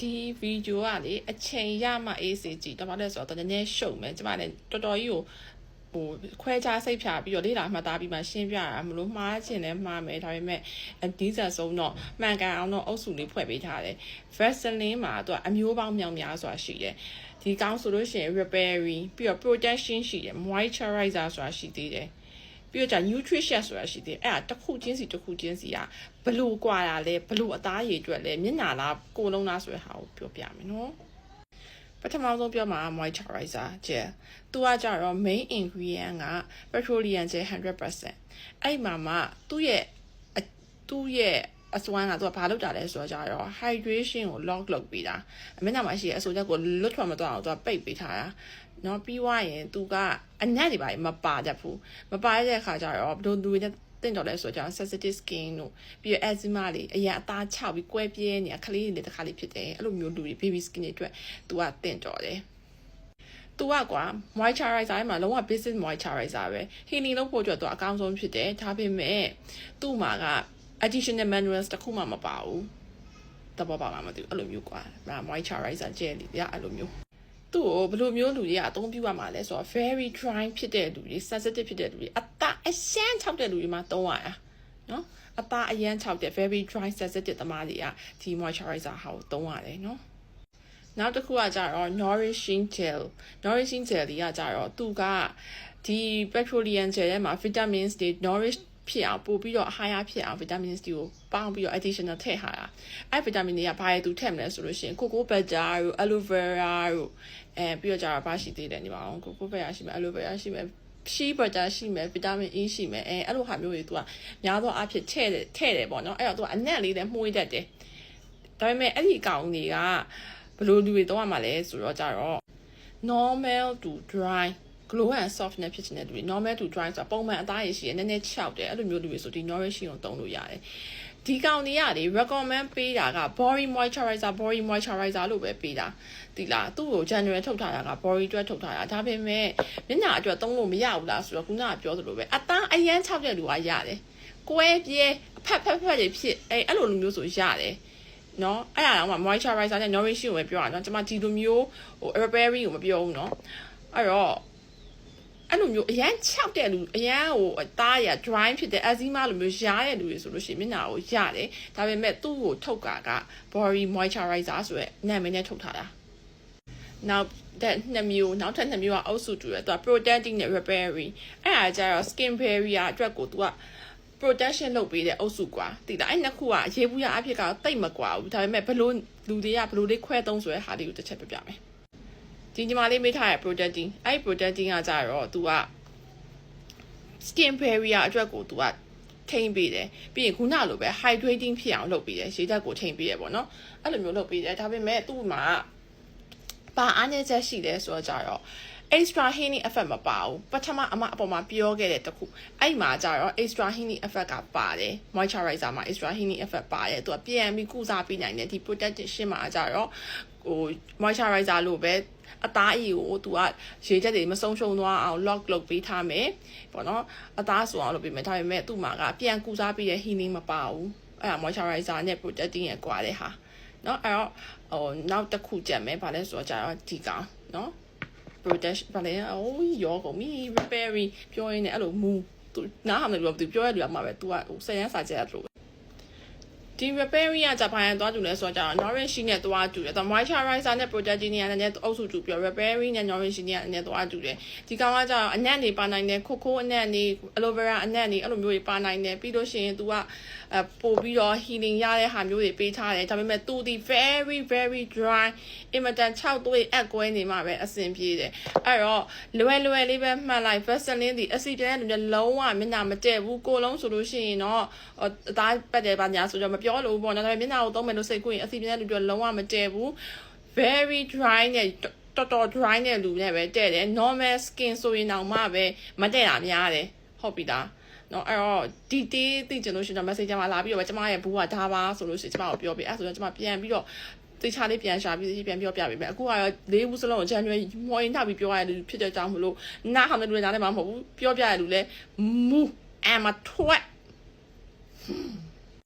ဒီဗီဒီယိုကလေအချိန်ရမှအေးစေကြည့်တမလည်းဆိုတော့တကယ်ရှုံမယ်ကျမလည်းတော်တော်ကြီးကိုဟိုခွဲခြားစိတ်ဖြာပြီးတော့လေးလာမှတ်သားပြီးမှရှင်းပြရမလို့မှားချင်လဲမှားမယ်ဒါပေမဲ့အဒီဇာဆုံးတော့မှန်ကန်အောင်တော့အုပ်စုလေးဖွဲ့ပေးထားတယ် Vaseline မှာသူကအမျိုးပေါင်းမြောင်များစွာရှိတယ်ဒီကောင်းဆိုလို့ရှိရင် repairing ပြီးတော့ protection ရှိတယ် moisturizer ဆိုတာရှိသေးတယ် ပြီးတော့じゃ nutrition ဆိုတာရှိသေးတယ်အဲ့ဒါတစ်ခုချင်းစီတစ်ခုချင်းစီကဘလို့กว่าတာလဲဘလို့အသားရည်အတွက်လဲမျက်နှာလားကိုယ်လုံးလားဆိုတဲ့ဟာကိုပြောပြမယ်နော်ပထမဆုံးပြောမှာ moisturizer gel သူကကြတော့ main ingredient က petroleum gel 100%အဲ့မှာမှသူ့ရဲ့အသူ့ရဲ့ အစွမ်းကသူကဘာလုပ်တာလဲဆိုတော့ကြတော့ hydration ကို log လုပ်ပေးတာအမျက်နှာမှာရှိတဲ့အဆိုချက်ကိုလွတ်ထွက်မသွားအောင်သူကပိတ်ပေးထားတာနော်ပြီးွားရင်သူကအညံ့တွေပါမပါတတ်ဘူးမပါတဲ့အခါကျတော့ဘလို့လူတွေနဲ့တင့်တော်လဲဆိုတော့ sensitive skin တို့ပြီးတော့ eczema တွေအရင်အသားချပြီးကွဲပြဲနေတာခလေးတွေတခါလေးဖြစ်တယ်အဲ့လိုမျိုးလူတွေ baby skin တွေအတွက်သူကတင့်တော်တယ်သူကကွာ moisturizer မှာလုံးဝ basic moisturizer ပဲ healing လုပ်ဖို့အတွက်သူအကောင်းဆုံးဖြစ်တယ်ဒါပေမဲ့သူ့မှာက additional minerals တခုမှမပါဘူးတဘောပါမှာမသိဘူးအဲ့လိုမျိုးကွာ moisturizer gel တွေပြအဲ့လိုမျိုးသူ့ကိုဘယ်လိုမျိုးလူတွေကအသုံးပြုရမှာလဲဆိုတော့ very dry ဖြစ်တဲ့လူတွေ sensitive ဖြစ်တဲ့လူတွေအသားအရှမ်းချောက်တဲ့လူတွေမှာသုံးရတာနော်အသားအရန်ချောက်တဲ့ very dry sensitive သမားတွေကဒီ moisturizer ဟာကိုသုံးရတယ်နော်နောက်တစ်ခုကကြတော့ nourishing gel nourishing gel တွေကကြတော့သူကဒီ petroleum gel ထဲမှာ vitamins တွေ nourish ဖြစ်အောင်ပို့ပြီးတော့ higher ဖြစ်အောင် vitamins တွေကိုပေါင်းပြီးတော့ additional ထည့်ထားတာအဲ့ vitamin တွေကဘာတွေသူထည့်မလဲဆိုလို့ရှိရင် cocoa butter တို့ aloe vera တို့အဲပြီးတော့ကြတော့ဘာရှိသေးတယ်ဒီမှာ cocoa butter ရှိမယ် aloe vera ရှိမယ် shea butter ရှိမယ် vitamin E ရှိမယ်အဲအဲ့လိုဟာမျိုးတွေ तू ကများသောအားဖြင့်ထည့်တယ်ထည့်တယ်ပေါ့နော်အဲ့တော့ तू ကအနက်လေးလည်းမှုေးတတ်တယ်ဒါပေမဲ့အဲ့ဒီအကောင်တွေကဘယ်လိုလူတွေတော့မှလဲဆိုတော့ကြတော့ normal to dry glow and soft နဲ့ဖြစ်နေတဲ့လူတွေ normal to dry ဆိုတာပုံမှန်အသားရည်ရှိရနည်းနည်းခြောက်တယ်အဲ့လိုမျိုးလူတွေဆိုဒီ nourishing ကိုသုံးလို့ရတယ်ဒီကောင်တွေကလေ recommend ပေးတာက body moisturizer body moisturizer လို့ပဲပေးတာဒီလားသူ့ကို January ထုတ်ထားတာက body အတွက်ထုတ်ထားတာဒါပေမဲ့မျက်နှာအတွက်သုံးလို့မရဘူးလားဆိုတော့ခုနကပြောသလိုပဲအသားအရန်ခြောက်တဲ့လူကရတယ်ကွဲပြဲအဖက်ဖက်ဖက်တွေဖြစ်အဲအဲ့လိုလူမျိုးဆိုရတယ်နော်အဲ့ဒါတော့မှ moisturizer နဲ့ nourishing ကိုပဲပြောတာနော်ကျွန်မဒီလိုမျိုးဟို repairing ကိုမပြောဘူးနော်အဲ့တော့ အဲ့လိုမျိုးအရန်ခြောက်တဲ့လူအရန်ဟိုအသားရ dry ဖြစ်တဲ့ eczema လိုမျိုးရားတဲ့လူတွေဆိုလို့ရှိရင်မျက်နှာကိုရတယ်ဒါပေမဲ့သူ့ကိုထုတ်တာက body moisturizer ဆိုရဲနာမည်နဲ့ထုတ်ထားတာနောက်တဲ့နှစ်မျိုးနောက်ထပ်နှစ်မျိုးကအုပ်စုတူတယ်သူက protecting နဲ့ repairing အဲ့ဒါကြတော့ skin barrier အတွက်ကိုသူက protection လုပ်ပေးတဲ့အုပ်စုကွာတိလားအဲ့နှစ်ခုကအရေးဘူးရအဖြစ်ကတော့တိတ်မကွာဘူးဒါပေမဲ့ဘလို့လူတွေကဘလို့လေးခွဲသုံးဆိုတဲ့ဟာလေးကိုတစ်ချက်ပြပြမယ် ဒီညီမလေးမေးထားတဲ့ protecting အဲ့ protecting ကကြတော့ तू က skin barrier အတွက်ကို तू ကထိမ့်ပေးတယ်ပြီးရင်ခုနလိုပဲ hydrating ဖြစ်အောင်လုပ်ပေးတယ်ရေဓာတ်ကိုထိမ့်ပေးတယ်ပေါ့နော်အဲ့လိုမျိုးလုပ်ပေးတယ်ဒါပေမဲ့သူ့မှာဘာအားနည်းချက်ရှိလဲဆိုတော့ကြတော့ extra healing effect မပါဘူးပထမအမအပေါ်မှာပြောခဲ့တဲ့တခုအဲ့မှာကြတော့ extra healing effect ကပါတယ် moisturizer မှာ extra healing effect ပါတယ်သူကပြန်ပြီးကုစားပေးနိုင်တယ်ဒီ protection မှာကြတော့ဟို moisturizer လို့ပဲအသားအီကိုသူကရေချက်တွေမဆုံးရှုံးသွားအောင် lock လုပ်ပေးထားမယ်ပေါ့နော်အသားဆိုအောင်လုပ်ပေးမယ်ဒါပေမဲ့သူ့မှာကပြန်ကုစားပေးတဲ့ healing မပါဘူးအဲ့ဒါ moisturizer နဲ့ protecting ရဲ့ကွာတဲ့ဟာเนาะအဲ့တော့ဟိုနောက်တစ်ခုကြက်မယ်ဗာလဲဆိုတော့ကြာတော့ဒီကောင်เนาะ protection ဗာလဲအိုးရောကုန်ပြီ repairing ပြောရင်းနဲ့အဲ့လိုမူသူနားဟမ်တယ်လို့သူပြောရတဲ့လူကမှပဲ तू ကဟိုဆယ်ရန်စာချက်အဲ့လို ဒီ repairing ကဂျပန်ရန်သွားတူလဲဆိုတော့ nourish နဲ့သွားတူတယ်။ moisturizer နဲ့ protecting နဲ့လည်းအုပ်စုတူပြီး repairing နဲ့ nourish နဲ့လည်းသွားတူတယ်။ဒီကောင်ကကျတော့အနက်နေပါနိုင်တယ်ခိုခိုးအနက်နေ aloe vera အနက်နေအဲ့လိုမျိုးတွေပါနိုင်တယ်ပြီးလို့ရှိရင် तू ကအဲပို့ပြီးတော့ healing ရတဲ့ဟာမျိုးတွေပေးထားတယ်ဒါပေမဲ့ तू ဒီ very very dry အင်မတန်6သွေးအက်ကွဲနေမှပဲအဆင်ပြေတယ်။အဲ့တော့လွယ်လွယ်လေးပဲမှတ်လိုက် Vaseline ဒီအစီပြန်တဲ့လူတွေလုံးဝမျက်နှာမတည့်ဘူးကိုလုံးဆိုလို့ရှိရင်တော့အသားပတ်တယ်ပါညာဆိုတော့မပြောလို့ပေါ့နော်ဒါပေမဲ့မျက်နှာကိုသုံးမယ်လို့စိတ်ကူးရင်အစီပြန်တဲ့လူတွေလုံးဝမတည့်ဘူး very dry နဲ့တော်တော် dry နဲ့လူနဲ့ပဲတဲ့တယ် normal skin ဆိုရင်တော့မှပဲမတဲ့တာများတယ်ဟုတ်ပြီလားနော်အဲ့တော့ဒီတေးသိချင်လို့ရှိရင်တော့ message မှာလာပြီးတော့ကျမရဲ့ဘူးကဒါပါဆိုလို့ရှိရင်ကျမကိုပြောပြအဲ့ဆိုတော့ကျမပြန်ပြီးတော့တေချာလေးပြန်ရှာပြီးပြန်ပြောပြပေးမယ်အခုကတော့လေးဘူးစလုံးကို January မော်ရင်နောက်ပြီးပြောရတဲ့လူဖြစ်တဲ့ကြောင့်မလို့နားဟောင်းတဲ့လူတွေနားလည်းမဟုတ်ဘူးပြောပြရတဲ့လူလည်းမူအမထွက် Hmm.